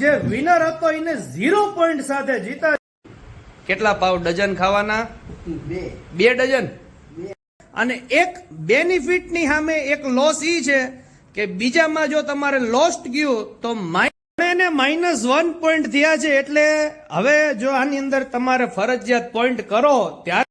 જે વિનર હતો એને ઝીરો પોઈન્ટ સાથે જીતા કેટલા પાવ ડઝન ખાવાના? બે. બે ડઝન? અને એક બેનિફિટની સામે એક લોસ ઈ છે કે બીજામાં જો તમારે લોસ્ટ ગયું તો એને માઇનસ વન પોઈન્ટ થયા છે. એટલે હવે જો આની અંદર તમારે ફરજિયાત પોઈન્ટ કરો ત્યારે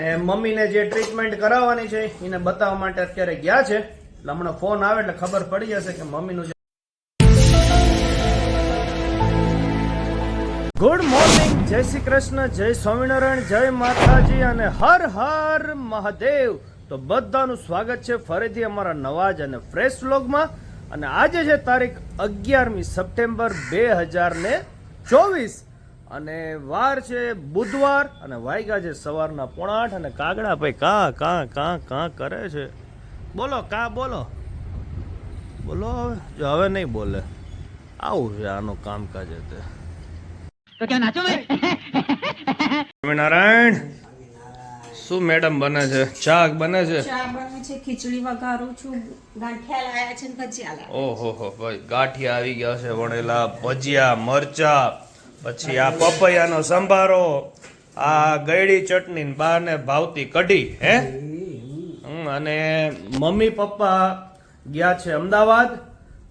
અને મમ્મીને જે ટ્રીટમેન્ટ કરાવવાની છે, એને બતાવવા માટે અત્યારે ગયા છે. એટલે હમણાં ફોન આવે એટલે ખબર પડી જશે કે મમ્મીનું જે ગુડ મોર્નિંગ જય શ્રી કૃષ્ણ, જય સ્વામિનારાયણ, જય માતાજી અને હર હર મહાદેવ. તો બધાનું સ્વાગત છે ફરીથી અમારા નવા જ અને ફ્રેશ વ્લોગમાં અને આજે છે તારીખ અગિયારમી સપ્ટેમ્બર બે હજાર ને ચોવીસ. અને વાર છે બુધવાર અને વાયગા છે સવારના પોણા આઠ અને કાગડા ભાઈ કા કા કા કા કરે છે? બોલો કા બોલો? બોલો જો હવે નહીં બોલે. આવું છે આનું કામકાજ તે સ્વામિનારાયણ શું મેડમ બને છે? ચાક બને છે? ખીચડી વઘારું છું. ગાંઠિયા લાયા છે ભજીયા ઓહો હો ભાઈ ગાંઠિયા આવી ગયા છે વણેલા ભજીયા મરચા પછી આ પપૈયાનો સંભારો, આ ગળી ચટણી બાને ભાવતી કઢી, હે? અને મમ્મી પપ્પા ગયા છે અમદાવાદ.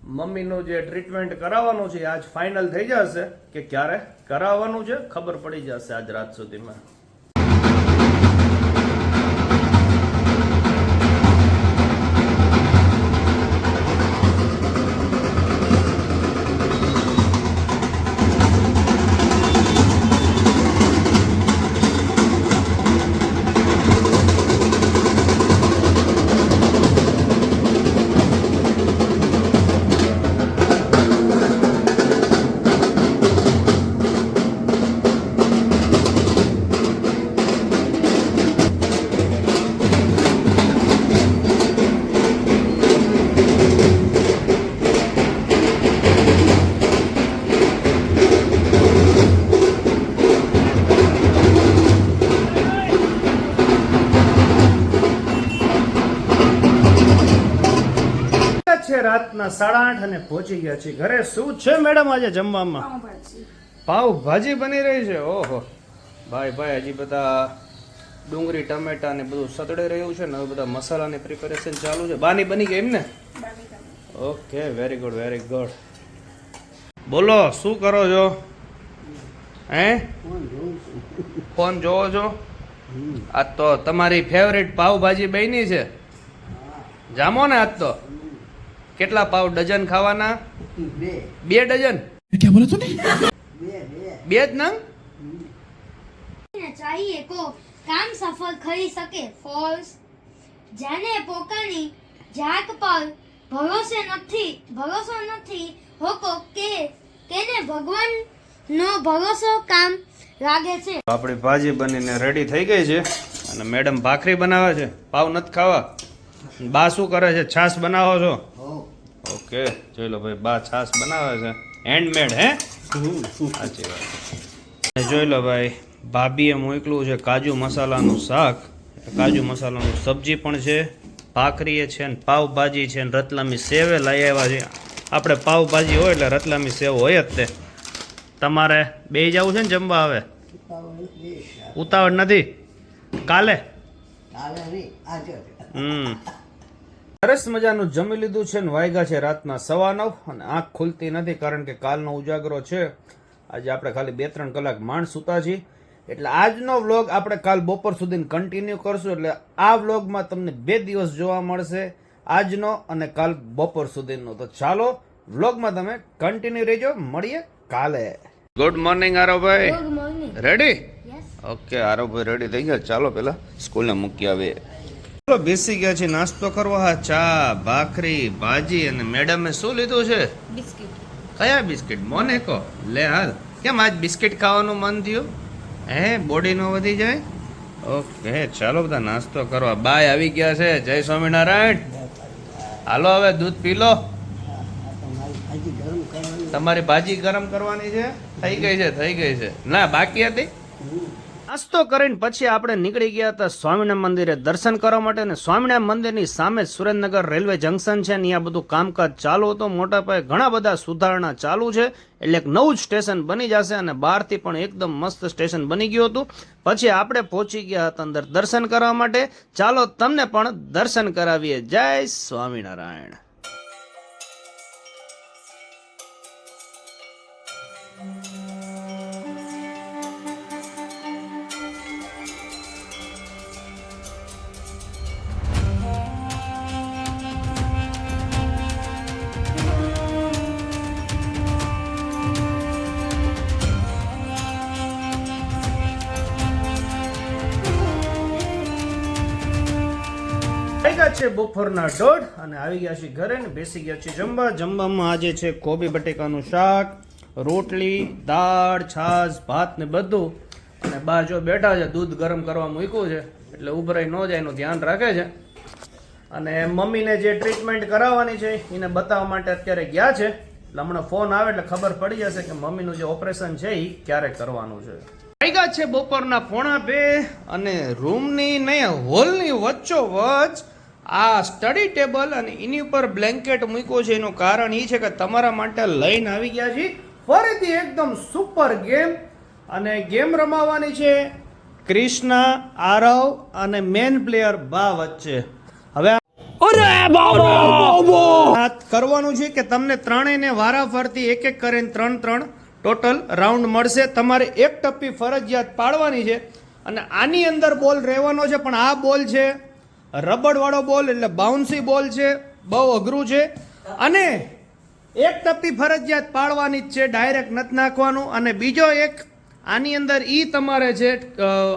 મમ્મીનું જે ટ્રીટમેન્ટ કરાવવાનું છે આજ ફાઇનલ થઈ જશે કે ક્યારે? કરાવવાનું છે? ખબર પડી જશે આજ રાત સુધીમાં. રાતના સાડા આઠ અને પહોંચી ગયા છે ઘરે શું છે મેડમ આજે જમવામાં? પાવભાજી બની રહી છે? ઓહો. ભાઈ ભાઈ હજી બધા ડુંગળી ટમેટા ને બધું સતડે રહ્યું છે ને હવે બધા મસાલાની પ્રિપેરેશન ચાલુ છે. બાની બની ગઈ એમ ને okay very good very good બોલો શું કરો છો? હે? ફોન જોવો છો? આ તો તમારી ફેવરેટ પાવભાજી બની છે. જામો ને આજ તો. કેટલા પાવ ડઝન ખાવાના? બે. બે ડઝન? બે બે. બે જ નંગ? ચાહીએ કો કામ સફળ કરી શકે ફોલ્સ. જેને પોતાની જાત પર ભરોસે નથી ભરોસો નથી. હોકો કે તેને ભગવાન નો ભરોસો કામ લાગે છે. આપણી ભાજી બનીને રેડી થઈ ગઈ છે અને મેડમ ભાખરી બનાવે છે. પાવ નથી ખાવા. બા શું કરે છે? છાશ બનાવો છો. ઓકે જોઈ લો ભાઈ બા છાશ બનાવે છે. હેન્ડમેડ હે? સાચી વાત. જોઈ લો ભાઈ ભાભીએ મોકલું છે કાજુ મસાલાનું શાક. કાજુ મસાલાનું સબ્જી પણ છે ભાખરીએ છે ને પાવભાજી છે ને રતલામી સેવે લઈ આવ્યા છે. આપણે પાવભાજી હોય એટલે રતલામી સેવ હોય જ તે. તમારે બે જવું છે ને જમવા આવે ઉતાવળ નથી? કાલે? કાલે હમ. સરસ મજાનું જમી લીધું છે ને વાયગા છે રાતના સવા નવ અને આંખ ખુલતી નથી કારણ કે કાલનો ઉજાગરો છે. આજે આપણે ખાલી બે ત્રણ કલાક માણ સૂતા છીએ એટલે આજનો વ્લોગ આપણે કાલ બપોર સુધી કન્ટિન્યુ કરશું. એટલે આ વ્લોગમાં તમને બે દિવસ જોવા મળશે આજનો અને કાલ બપોર સુધીનો. તો ચાલો વ્લોગમાં તમે કન્ટિન્યુ રહેજો. મળીએ કાલે. ગુડ મોર્નિંગ આરોભાઈ રેડી ઓકે આરોભાઈ રેડી થઈ ગયા. ચાલો પેલા સ્કૂલને મૂકી આવે ચાલો બેસી ગયા છે નાસ્તો કરવા હા ચા ભાખરી ભાજી અને મેડમે શું લીધું છે? બિસ્કિટ. કયા બિસ્કિટ? મોને કહો. લે હાલ. કેમ આજ બિસ્કિટ ખાવાનું મન થયું? હે બોડી નો વધી જાય? ઓકે ચાલો બધા નાસ્તો કરવા. બાય આવી ગયા છે. જય સ્વામિનારાયણ. હાલો હવે દૂધ પી લો. ગરમ કરવાની તમારી ભાજી ગરમ કરવાની છે? થઈ ગઈ છે થઈ ગઈ છે. ના બાકી હતી? નાસ્તો કરીને પછી આપણે નીકળી ગયા હતા સ્વામિનારાયણ મંદિરે દર્શન કરવા માટે અને સ્વામિનારાયણ મંદિરની સામે સુરેન્દ્રનગર રેલવે જંકશન છે ને આ બધું કામકાજ ચાલુ હતું. મોટા પાયે ઘણા બધા સુધારણા ચાલુ છે. એટલે એક નવું જ સ્ટેશન બની જશે અને બહારથી પણ એકદમ મસ્ત સ્ટેશન બની ગયું હતું. પછી આપણે પહોંચી ગયા હતા અંદર દર્શન કરવા માટે. ચાલો તમને પણ દર્શન કરાવીએ. જય સ્વામિનારાયણ. ગયા છે બપોરના દોઢ અને આવી ગયા છે ઘરે ને બેસી ગયા છે જમવા. જમવામાં આજે છે કોબી બટેકાનું શાક, રોટલી, દાળ, છાશ, ભાત ને બધું. અને બહાર જો બેઠા છે, દૂધ ગરમ કરવા મૂક્યું છે, એટલે ઉભરાઈ ન જાય એનું ધ્યાન રાખે છે. અને મમ્મીને જે ટ્રીટમેન્ટ કરાવવાની છે, એને બતાવવા માટે અત્યારે ગયા છે. એટલે હમણાં ફોન આવે એટલે ખબર પડી જશે કે મમ્મીનું જે ઓપરેશન છે એ ક્યારે કરવાનું છે. આવ્યા છે બપોરના પોણા બે અને રૂમની નહીં હોલની વચ્ચો વચ્ચ આ સ્ટડી ટેબલ અને એની ઉપર બ્લેન્કેટ મૂક્યો છે એનું કારણ એ છે કે તમારા માટે લઈને આવી ગયા છીએ. ફરીથી એકદમ સુપર ગેમ અને ગેમ રમાવાની છે. ક્રિષ્ના આરવ અને મેન પ્લેયર બા વચ્ચે. હવે કરવાનું છે કે તમને ત્રણેયને વારાફરતી એક એક કરીને ત્રણ ત્રણ ટોટલ રાઉન્ડ મળશે. તમારે એક ટપ્પી ફરજિયાત પાડવાની છે અને આની અંદર બોલ રહેવાનો છે પણ આ બોલ છે રબડવાળો બોલ એટલે બાઉન્સી બોલ છે, બહુ અઘરું છે. અને એક ટપ્પી ફરજિયાત પાડવાની જ છે ડાયરેક્ટ નથી નાખવાનું. અને બીજો એક, આની અંદર એ તમારે છે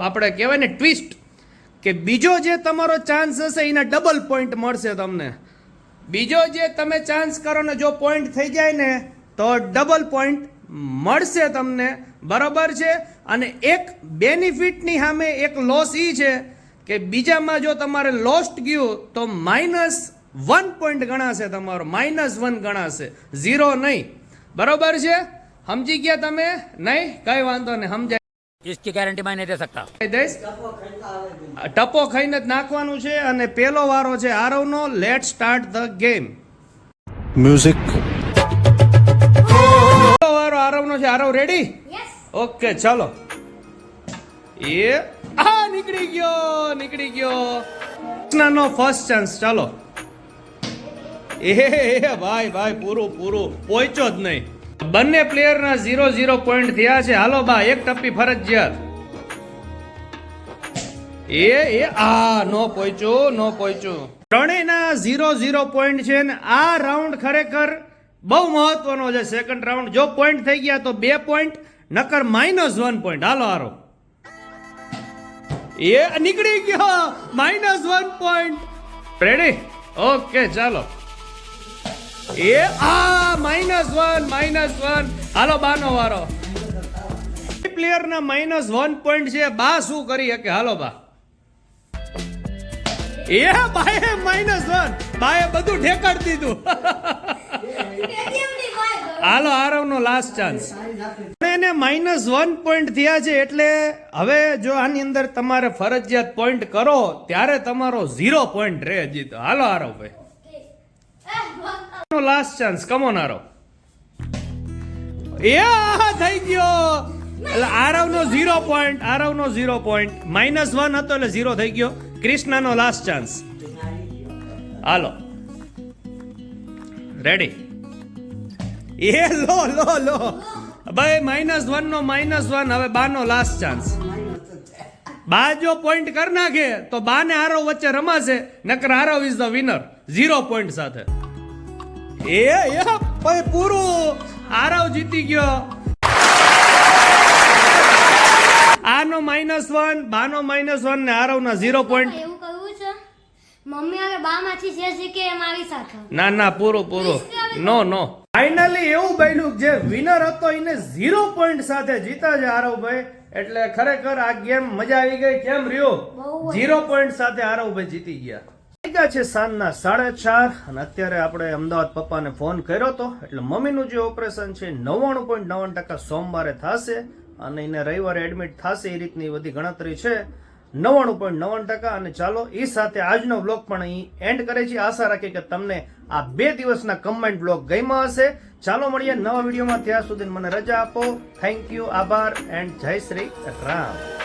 આપણે કહેવાય ને ટ્વિસ્ટ કે બીજો જે તમારો ચાન્સ હશે, એના ડબલ પોઈન્ટ મળશે તમને. બીજો જે તમે ચાન્સ કરો ને જો પોઈન્ટ થઈ જાય ને, તો ડબલ પોઈન્ટ મળશે તમને. બરાબર છે? અને એક બેનિફિટની સામે એક લોસ એ છે કે બીજામાં જો તમારે લોસ્ટ ગયું તો માઇનસ વન પોઈન્ટ ગણાશે તમારો માઇનસ વન ગણાશે ઝીરો નહીં બરોબર છે સમજી ગયા તમે નહીં કઈ વાંધો નહીં સમજાય इसकी गारंटी मैं नहीं दे सकता દઈશ ટપો ખાઈને જ નાખવાનું છે અને પેલો વારો છે આરવનો let start the game music પેલો વારો આરવનો છે આરવ રેડી યસ ઓકે ચાલો એ આ નીકળી ગયો નીકળી ગયો. કૃષ્ણનો ફર્સ્ટ ચાન્સ ચાલો. એ ભાઈ ભાઈ, પૂરું પૂરું. પહોંચ્યો જ નહીં. બંને પ્લેયરના ઝીરો ઝીરો પોઈન્ટ થયા છે. હાલો બા એક ટપ્પી ફરજિયાત. એ એ, આ, નો પહોંચ્યો નો પહોંચ્યો. ત્રણેયના ઝીરો ઝીરો પોઈન્ટ છે ને આ રાઉન્ડ ખરેખર બહુ મહત્વનો છે. સેકન્ડ રાઉન્ડ જો પોઈન્ટ થઈ ગયા તો બે પોઈન્ટ નકર માઇનસ વન પોઈન્ટ હાલો, હારો. એ નીકળી ગયો. Minus one point ready okay ચાલો. એ, આ માઇનસ વન માઇનસ વન હાલો, બાનો વારો. પ્લેયર ના માઇનસ વન પોઈન્ટ છે. બા શું કરી શકે? હાલો, બા. એ, બાએ માઇનસ વન બાએ બધું ઠેકાડ દીધું. હાલો આરવનો લાસ્ટ ચાન્સ એને માઇનસ વન પોઈન્ટ થયા છે એટલે હવે જો આની અંદર તમારે ફરજિયાત પોઈન્ટ કરો, ત્યારે તમારો ઝીરો પોઈન્ટ રહે જીત હાલો આરવ ભાઈ. Last chance come on Aarav એ થઈ ગયો. એટલે આરવનો ઝીરો પોઈન્ટ આરવનો ઝીરો પોઈન્ટ માઇનસ વન હતો એટલે ઝીરો થઈ ગયો. ક્રિષ્નાનો લાસ્ટ ચાન્સ હાલો. રેડી એ લો લો લો. ભાઈ માઇનસ વન નો માઇનસ વન હવે બા નો લાસ્ટ ચાન્સ બા જો પોઈન્ટ કરી નાખે તો બા ને હારો વચ્ચે રમાશે નકર હારો is the winner zero point સાથે. એ એ ભાઈ પૂરું. આરવ જીતી ગયો. આનો માઇનસ વન બાનો માઇનસ વન ને આરવના ઝીરો પોઈન્ટ છે? મમ્મી હવે બા માંથી જે શીખે એ મારી સાથે. ના ના પૂરું પૂરું. નો નો ફાઇનલી એવું બન્યું જે વિનર હતો એને ઝીરો પોઈન્ટ સાથે જીતા છે આરવભાઈ. એટલે ખરેખર આ ગેમ મજા આવી ગઈ. કેમ રહ્યો? ઝીરો પોઈન્ટ સાથે આરવભાઈ જીતી ગયા. છે સાંજના સાડા ચાર અને અત્યારે આપણે અમદાવાદ પપ્પાને ફોન કર્યો હતો એટલે મમ્મીનું જે ઓપરેશન છે નવ્વાણું પોઈન્ટ નવ્વાણું ટકા સોમવારે થશે અને એને રવિવારે એડમિટ થશે એ રીતની બધી ગણતરી છે. નવ્વાણું પોઈન્ટ નવ્વાણું ટકા અને ચાલો એ સાથે આજનો બ્લોગ પણ અહીં એન્ડ કરે છે. આશા રાખીએ કે તમને આ બે દિવસના કમેન્ટ બ્લોગ ગઈમાં હશે. ચાલો મળીએ નવા વિડીયોમાં ત્યાં સુધી મને રજા આપો. થેન્ક યુ આભાર. એન્ડ જય શ્રી રામ.